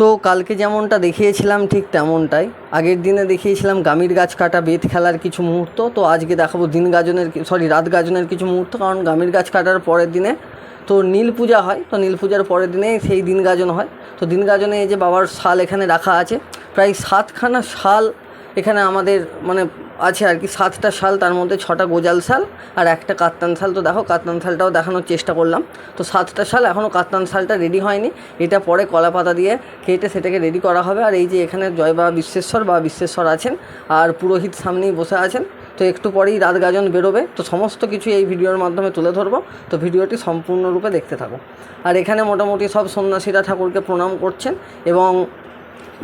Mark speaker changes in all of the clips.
Speaker 1: তো কালকে যেমনটা দেখিয়েছিলাম ঠিক তেমনটাই। আগের দিনে দেখিয়েছিলাম গামির গাছ কাটা, বেত খেলার কিছু মুহূর্ত। তো আজকে দেখাবো দিন গাজনের সরি রাত গাজনের কিছু মুহূর্ত। কারণ গামির গাছ কাটার পরের দিনে তো নীল পূজা হয়। তো নীল পূজার পরের দিনে সেই দিন গাজন হয়। তো দিন গাজনে এই যে বাবার শাল এখানে রাখা আছে। প্রায় সাতখানা শাল এখানে আমাদের মানে আছে আর কি, সাতটা শাল, তার মধ্যে ছটা গোজাল শাল আর একটা কাত্তান শাল। তো দেখো, কাত্তান শালটাও দেখানোর চেষ্টা করলাম। তো সাতটা শাল এখনও কাত্তান শালটা রেডি হয়নি। এটা পরে কলা পাতা দিয়ে কেটে সেটাকে রেডি করা হবে। আর এই যে এখানে জয় বাবা বিশ্বেশ্বর বা বিশ্বেশ্বর আছেন আর পুরোহিত সামনেই বসে আছেন। তো একটু পরেই রাত গাজন বেরোবে। তো সমস্ত কিছু এই ভিডিওর মাধ্যমে তুলে ধরবো। তো ভিডিওটি সম্পূর্ণরূপে দেখতে থাকো। আর এখানে মোটামুটি সব সন্ন্যাসীরা ঠাকুরকে প্রণাম করছেন এবং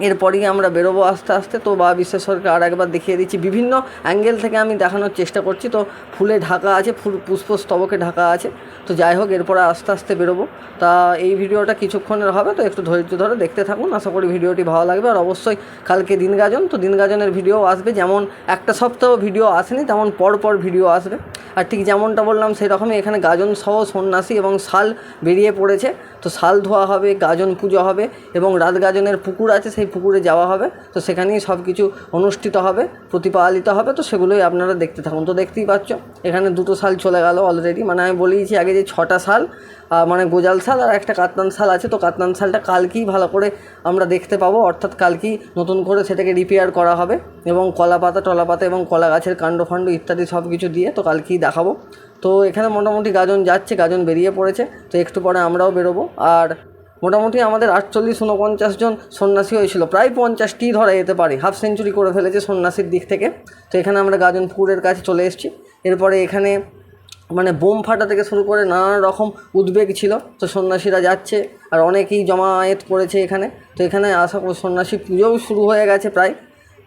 Speaker 1: এরপরেই আমরা বেরোবো আস্তে আস্তে। তো বা বিশ্বেশ্বরকে আর একবার দেখিয়ে দিচ্ছি। বিভিন্ন অ্যাঙ্গেল থেকে আমি দেখানোর চেষ্টা করছি। তো ফুলে ঢাকা আছে, ফুল পুষ্পস্তবকে ঢাকা আছে। তো যাই হোক, এরপরে আস্তে আস্তে বেরোবো। তা এই ভিডিওটা কিছুক্ষণের হবে, তো একটু ধৈর্য ধরে দেখতে থাকুন। আশা করি ভিডিওটি ভালো লাগবে। আর অবশ্যই কালকে দিন গাজন তো দিন গাজনের ভিডিও আসবে। যেমন একটা সপ্তাহ ভিডিও আসেনি, তেমন পর পর ভিডিও আসবে। আর ঠিক যেমনটা বললাম, সেরকমই এখানে গাজন সহ সন্ন্যাসী এবং শাল বেরিয়ে পড়েছে। তো শাল ধোয়া হবে, গাজন পুজো হবে এবং রাত গাজনের পুকুর আছে, সেই পুকুরে যাওয়া হবে। তো সেখানেই সব কিছু অনুষ্ঠিত হবে, প্রতিপালিত হবে। তো সেগুলোই আপনারা দেখতে থাকুন। তো দেখতেই পাচ্ছ, এখানে দুটো শাল চলে গেল অলরেডি মানে আমি বলেইছি আগে যে ছটা শাল মানে গোজাল শাল আর একটা কাতনান শাল আছে, তো কাতনান শালটা কালকেই ভালো করে আমরা দেখতে পাবো। অর্থাৎ কালকেই নতুন করে সেটাকে রিপেয়ার করা হবে এবং কলা পাতা, টলা পাতা এবং কলা গাছের কাণ্ড ফাণ্ড ইত্যাদি সব কিছু দিয়ে তো কালকেই দেখাবো। তো এখানে মোটামুটি গাজন যাচ্ছে, গাজন বেরিয়ে পড়েছে, তো একটু পরে আমরাও বেরোবো। আর মোটামুটি আমাদের আটচল্লিশ উনপঞ্চাশ জন সন্ন্যাসী হয়েছিল, প্রায় পঞ্চাশটি ধরা যেতে পারে হাফ সেঞ্চুরি করে ফেলেছে সন্ন্যাসীর দিক থেকে। তো এখানে আমরা গাজন পুকুরের কাছে চলে এসেছি। এরপরে এখানে মানে বোম ফাটা থেকে শুরু করে নানান রকম উদ্বেগ ছিল। তো সন্ন্যাসীরা যাচ্ছে আর অনেকেই জমায়েত করেছে এখানে। তো এখানে আশা করি সন্ন্যাসী পুজোও শুরু হয়ে গেছে প্রায়।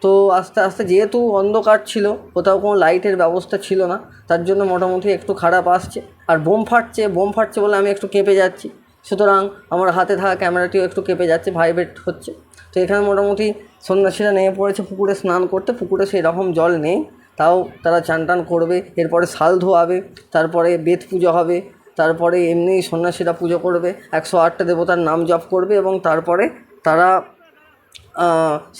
Speaker 1: তো আস্তে আস্তে যেহেতু অন্ধকার ছিল, কোথাও কোনো লাইটের ব্যবস্থা ছিল না, তার জন্য মোটামুটি একটু খারাপ আসছে। আর বোম ফাটছে বোম ফাটছে বলে আমি একটু কেঁপে যাচ্ছি। সুতরাং আমার হাতে থাকা ক্যামেরাটিও একটু কেঁপে যাচ্ছে ভাইব্রেট হচ্ছে। তো এখানে মোটামুটি সন্ন্যাসীরা নেমে পড়েছে পুকুরে স্নান করতে। পুকুরে সেই রকম জল নেই। তাও তারা চান টান করবে, এরপরে শাল ধোয়াবে, তারপরে বেদ পুজো হবে, তারপরে এমনি সন্ন্যাসীরা পুজো করবে, একশো আটটা দেবতার নাম জপ করবে এবং তারপরে তারা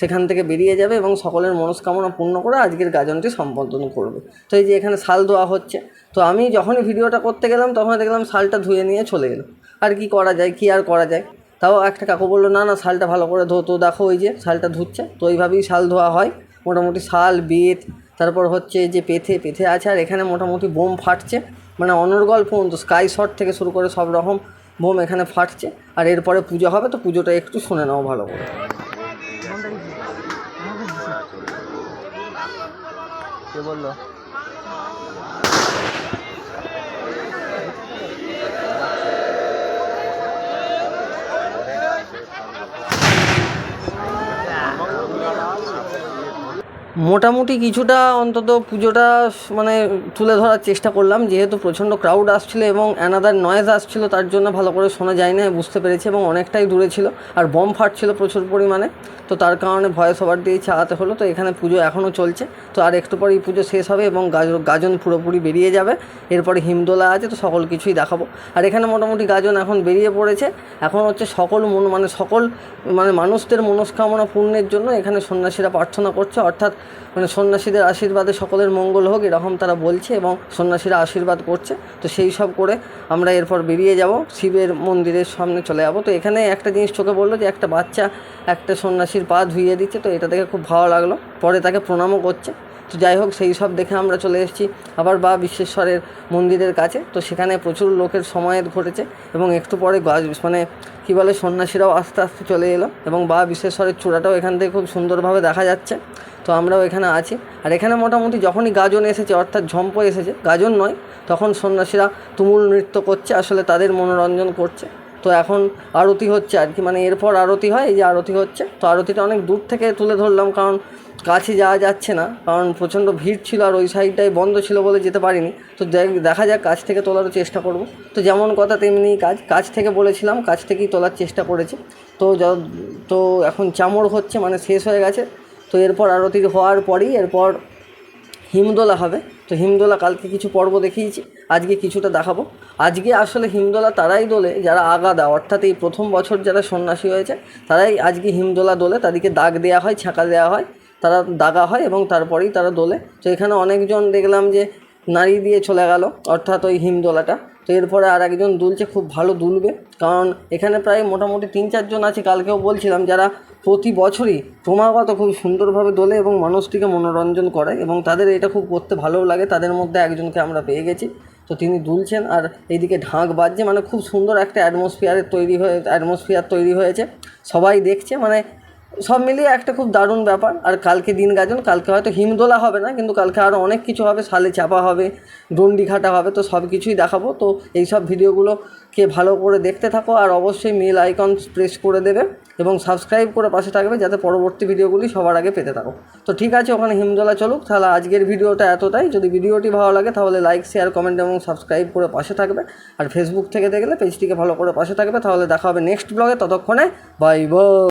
Speaker 1: সেখান থেকে বেরিয়ে যাবে এবং সকলের মনস্কামনা পূর্ণ করে আজকের গাজনটি সম্পাদন করবে। তো এই যে এখানে শাল ধোয়া হচ্ছে, তো আমি যখনই ভিডিওটা করতে গেলাম তখন দেখলাম শালটা ধুয়ে নিয়ে চলে গেলো আর কি করা যায়, কি আর করা যায়? তাও একটা কাকু বলল, না না, শালটা ভালো করে ধো, তো দেখো ওই যে শালটা ধুচ্ছে। তো ওইভাবেই শাল ধোয়া হয়। মোটামুটি শাল, বেত তারপর হচ্ছে যে পেথে পেথে আছে আর এখানে মোটামুটি বোম ফাটছে। মানে অনর্গল পর্যন্ত স্কাই শট থেকে শুরু করে সব রকম বোম এখানে ফাটছে। আর এরপরে পুজো হবে, তো পুজোটা একটু শুনে নাও ভালো করে।
Speaker 2: কে বলল?
Speaker 1: মোটামুটি কিছুটা অন্তত পুজোটা মানে তুলে ধরার চেষ্টা করলাম। যেহেতু প্রচণ্ড ক্রাউড আসছিল এবং অ্যানাদার নয়েজ আসছিল, তার জন্য ভালো করে শোনা যায় না বুঝতে পেরেছি এবং অনেকটাই দূরে ছিল। আর বম ফাটছিল প্রচুর পরিমাণে, তো তার কারণে ভয়েস ওভার দিয়ে চালাতে হলো। তো এখানে পুজো এখনও চলছে, তো আর একটু পরেই পুজো শেষ হবে এবং গাজ- গাজন পুরোপুরি বেরিয়ে যাবে। এরপরে হিমদোলা আছে, তো সকল কিছুই দেখাবো। আর এখানে মোটামুটি গাজন এখন বেরিয়ে পড়েছে। এখন হচ্ছে সকল মন মানে সকল মানে মানুষদের মনস্কামনা পূর্ণের জন্য এখানে সন্ন্যাসীরা প্রার্থনা করছে। অর্থাৎ মানে সন্ন্যাসীদের আশীর্বাদে সকলের মঙ্গল হোক, এরকম তারা বলছে এবং সন্ন্যাসীরা আশীর্বাদ করছে। তো সেই সব করে আমরা এরপর বেরিয়ে যাব, শিবের মন্দিরের সামনে চলে যাব। তো এখানে একটা জিনিস চোখে বলল যে একটা বাচ্চা একটা সন্ন্যাসীর পা ধুইয়ে দিচ্ছে, তো এটা দেখে খুব ভালো লাগল। পরে তাকে প্রণামও করছে। তো যাই হোক, সেই সব দেখে আমরা চলে এসেছি আবার বা বিশ্বেশ্বরের মন্দিরের কাছে। তো সেখানে প্রচুর লোকের সমায়েত ঘটেছে এবং একটু পরে গাছ মানে কী বলে, সন্ন্যাসীরাও আস্তে আস্তে চলে এলো এবং বা বিশ্বেশ্বরের চূড়াটাও এখান থেকে খুব সুন্দরভাবে দেখা যাচ্ছে। তো আমরাও এখানে আছি। আর এখানে মোটামুটি যখনই গাজন এসেছে, অর্থাৎ ঝম্প এসেছে, গাজন নয়, তখন সন্ন্যাসীরা তুমুল নৃত্য করছে, আসলে তাদের মনোরঞ্জন করছে। তো এখন আরতি হচ্ছে আর কি। মানে এরপর আরতি হয়, এই যে আরতি হচ্ছে। তো আরতিটা অনেক দূর থেকে তুলে ধরলাম, কারণ কাছে যাওয়া যাচ্ছে না। কারণ প্রচণ্ড ভিড় ছিল আর ওই সাইডটাই বন্ধ ছিল বলে যেতে পারিনি। তো দেখ- যাক কাছ থেকে তোলারও চেষ্টা করব। তো যেমন কথা তেমনি কাজ। কাছ থেকে বলেছিলাম, কাছ থেকেই তোলার চেষ্টা করেছি। তো তো এখন চামড় হচ্ছে মানে শেষ হয়ে গেছে। তো এরপর আরতি হওয়ার পরেই এরপর হিমদোলা হবে। তো হিমদোলা কালকে কিছু পর্ব দেখিয়েছি, আজকে কিছুটা দেখাবো। আজকে আসলে হিমদোলা তারাই দোলে, যারা আগাদা, অর্থাৎ এই প্রথম বছর যারা সন্ন্যাসী হয়েছে, তারাই আজকে হিমদোলা দোলে, তাদেরকে দাগ দেওয়া হয়, ছাঁকা দেওয়া হয়, তারা দাগা হয় এবং তারপরেই তারা দোলে। তো এখানে অনেকজন দেখলাম যে নাড়ি দিয়ে চলে গেল, অর্থাৎ ওই হিমদোলাটা তো এরপরে আর একজন দুলছে, খুব ভালো দুলবে। কারণ এখানে প্রায় মোটামুটি তিন চারজন আছে, কালকেও বলছিলাম, যারা প্রতি বছরই ক্রমাগত খুব সুন্দরভাবে দোলে এবং মানুষটিকে মনোরঞ্জন করে এবং তাদের এটা খুব করতে ভালোও লাগে। তাদের মধ্যে একজনকে আমরা পেয়ে গেছি। তো তিনি দুলছেন আর এইদিকে ঢাক বাজছে মানে খুব সুন্দর একটা অ্যাটমসফিয়ারের তৈরি হয়ে অ্যাটমসফিয়ার তৈরি হয়েছে। সবাই দেখছে মানে সব মিলিয়ে একটা খুব দারুণ ব্যাপার। আর কালকে দিন গাজন, কালকে হয়তো হিমদোলা হবে না, কিন্তু কালকে আরও অনেক কিছু হবে সালে চাপা হবে, ডন্ডি ঘাটা হবে, তো সব কিছুই দেখাবো। তো এই সব ভিডিওগুলোকে ভালো করে দেখতে থাকো, আর অবশ্যই মেল আইকন প্রেস করে দেবে এবং সাবস্ক্রাইব করে পাশে থাকবে যাতে পরবর্তী ভিডিওগুলি সবার আগে পেতে থাকো। তো ঠিক আছে, ওখানে হিমদোলা চলুক। তাহলে আজকের ভিডিওটা এতটাই। যদি ভিডিওটি ভালো লাগে, তাহলে লাইক, শেয়ার, কমেন্ট এবং সাবস্ক্রাইব করে পাশে থাকবে। আর ফেসবুক থেকে দেখলে পেজটিকে ভালো করে পাশে থাকবে। তাহলে দেখা হবে নেক্সট ব্লগে। ততক্ষণে, বাই বাই।